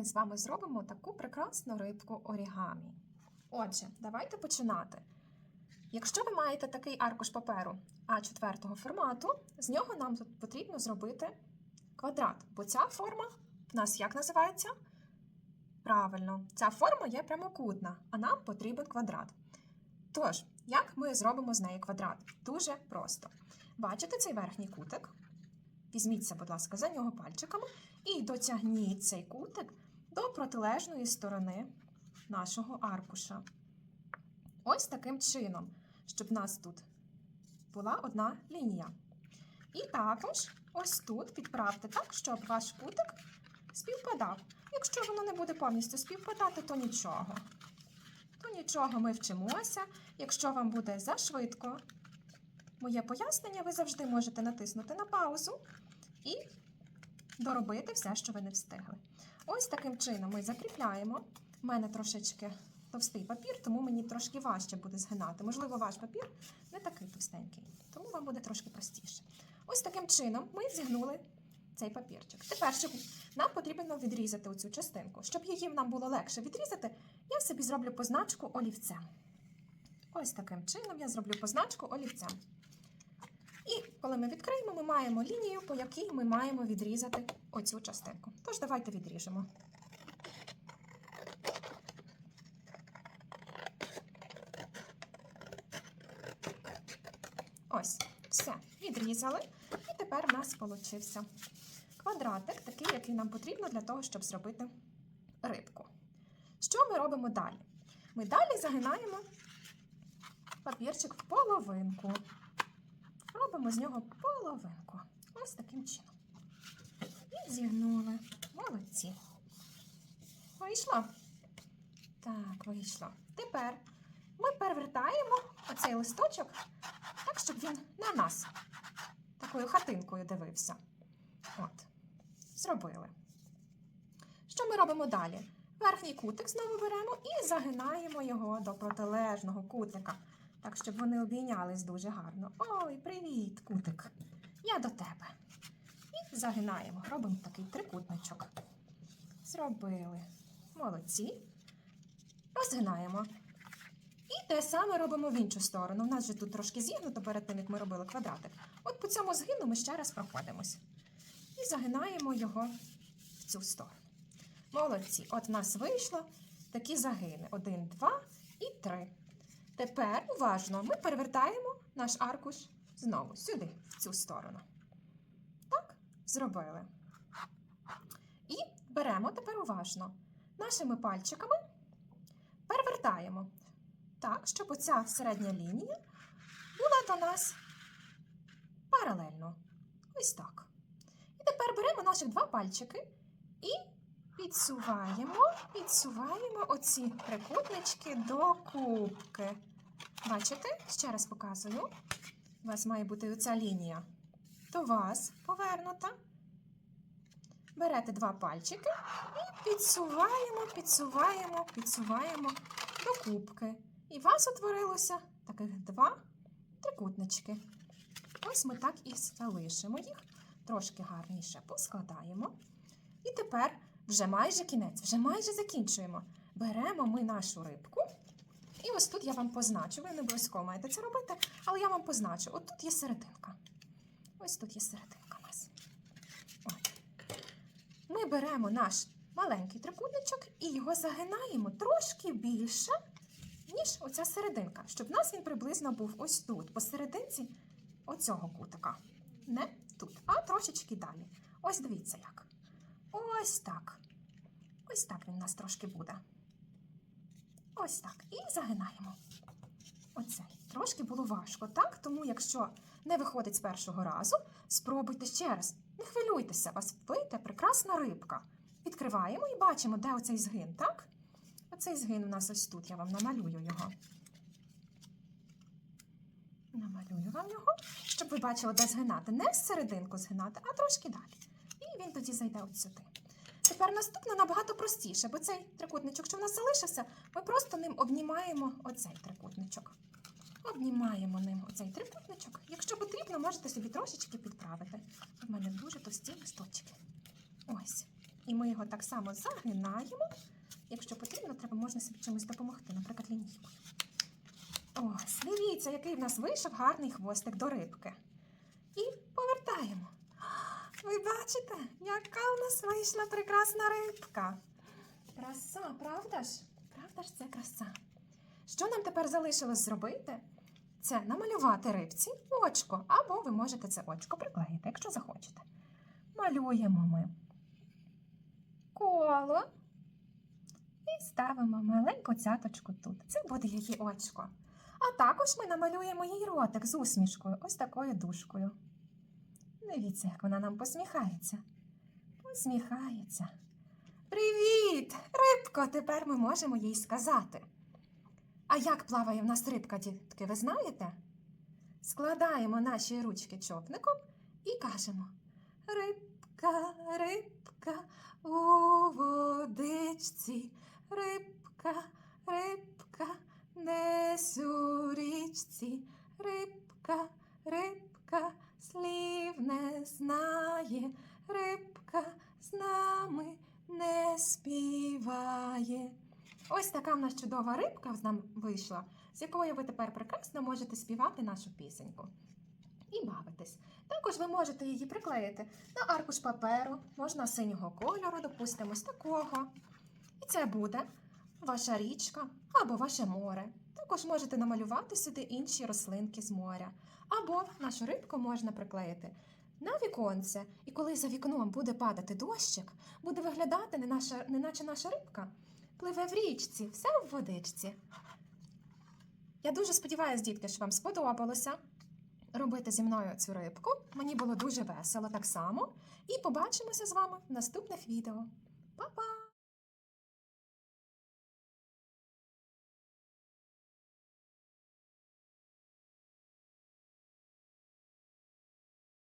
ми з вами зробимо таку прекрасну рибку орігамі. Отже, давайте починати. Якщо ви маєте такий аркуш паперу А4 формату, з нього нам тут потрібно зробити квадрат, бо ця форма в нас як називається? Правильно, ця форма є прямокутна, а нам потрібен квадрат. Тож, як ми зробимо з неї квадрат? Дуже просто. Бачите цей верхній кутик? Візьміться, будь ласка, за нього пальчиками і дотягніть цей кутик до протилежної сторони нашого аркуша. Ось таким чином, щоб в нас тут була одна лінія. І також ось тут підправте так, щоб ваш кутик співпадав. Якщо воно не буде повністю співпадати, то нічого. То нічого ми вчимося. Якщо вам буде зашвидко моє пояснення, ви завжди можете натиснути на паузу і доробити все, що ви не встигли. Ось таким чином ми закріпляємо. У мене трошечки товстий папір, тому мені трошки важче буде згинати. Можливо, ваш папір не такий товстенький, тому вам буде трошки простіше. Ось таким чином ми зігнули цей папірчик. Тепер, щоб нам потрібно відрізати оцю частинку. Щоб її нам було легше відрізати, я собі зроблю позначку олівцем. Ось таким чином я зроблю позначку олівцем. Коли ми відкриємо, ми маємо лінію, по якій ми маємо відрізати оцю частинку. Тож давайте відріжемо. Ось, все, відрізали. І тепер в нас получився квадратик, такий, який нам потрібно для того, щоб зробити рибку. Що ми робимо далі? Ми далі загинаємо папірчик в половинку. Робимо з нього половинку. Ось таким чином. І зігнули. Молодці. Вийшло? Так, вийшло. Тепер ми перевертаємо оцей листочок так, щоб він на нас такою хатинкою дивився. От, зробили. Що ми робимо далі? Верхній кутик знову беремо і загинаємо його до протилежного кутика, так, щоб вони обійнялись дуже гарно. Ой, привіт, кутик! Я до тебе. І загинаємо, робимо такий трикутничок. Зробили. Молодці. Розгинаємо. І те саме робимо в іншу сторону. У нас же тут трошки зігнуто перед тим, як ми робили квадратик. От по цьому згину ми ще раз проходимось. І загинаємо його в цю сторону. Молодці. От в нас вийшло такі загини: один, два і три. Тепер уважно ми перевертаємо наш аркуш знову сюди, в цю сторону. Так, зробили. І беремо тепер уважно нашими пальчиками перевертаємо так, щоб оця середня лінія була до нас паралельно. Ось так. І тепер беремо наші два пальчики і підсуваємо, підсуваємо оці трикутнички до кубки. Бачите? Ще раз показую. У вас має бути оця лінія до вас повернута. Берете два пальчики і підсуваємо, підсуваємо, підсуваємо до кубки. І у вас утворилося таких два трикутнички. Ось ми так і залишимо їх. Трошки гарніше поскладаємо. І тепер вже майже кінець, вже майже закінчуємо. Беремо ми нашу рибку. І ось тут я вам позначу. Ви не обов'язково маєте це робити, але я вам позначу. От тут є серединка. Ось тут є серединка у нас. От. Ми беремо наш маленький трикутничок і його загинаємо трошки більше, ніж оця серединка, щоб в нас він приблизно був ось тут, посерединці оцього кутика. Не тут, а трошечки далі. Ось дивіться як. Ось так. Ось так він у нас трошки буде. Ось так. І загинаємо. Оце. Трошки було важко, так? Тому, якщо не виходить з першого разу, спробуйте ще раз. Не хвилюйтеся, вас вийде прекрасна рибка. Відкриваємо і бачимо, де оцей згин, так? Оцей згин у нас ось тут. Я вам намалюю його. Намалюю вам його, щоб ви бачили, де згинати. Не з серединку згинати, а трошки далі. І він тоді зайде от сюди. Тепер наступне набагато простіше, бо цей трикутничок, що в нас залишився, ми просто ним обнімаємо оцей трикутничок. Обнімаємо ним оцей трикутничок. Якщо потрібно, можете собі трошечки підправити. У мене дуже товсті листочки. Ось. І ми його так само загинаємо. Якщо потрібно, треба можна собі чимось допомогти, наприклад, лінійкою. Ось, дивіться, який в нас вийшов гарний хвостик до рибки. Бачите, яка у нас вийшла прекрасна рибка. Краса, правда ж? Правда ж це краса? Що нам тепер залишилось зробити? Це намалювати рибці очко, або ви можете це очко приклеїти, якщо захочете. Малюємо ми коло і ставимо маленьку цяточку тут. Це буде її очко. А також ми намалюємо їй ротик з усмішкою, ось такою дужкою. Дивіться, як вона нам посміхається. Посміхається. Привіт, рибко! Тепер ми можемо їй сказати. А як плаває в нас рибка, дітки, ви знаєте? Складаємо наші ручки човником і кажемо: Рибка, рибка у водичці, рибка, рибка, десь річці, рибка, рибка, слів не знає, рибка з нами не співає. Ось така в нас чудова рибка з нам вийшла, з якою ви тепер прекрасно можете співати нашу пісеньку і бавитись. Також ви можете її приклеїти на аркуш паперу, можна синього кольору, допустимо, з такого. І це буде ваша річка або ваше море. Також можете намалювати сюди інші рослинки з моря. Або нашу рибку можна приклеїти на віконце. І коли за вікном буде падати дощик, буде виглядати не наша, неначе наша рибка пливе в річці, все в водичці. Я дуже сподіваюся, дітки, що вам сподобалося робити зі мною цю рибку. Мені було дуже весело так само. І побачимося з вами в наступних відео. Па-па!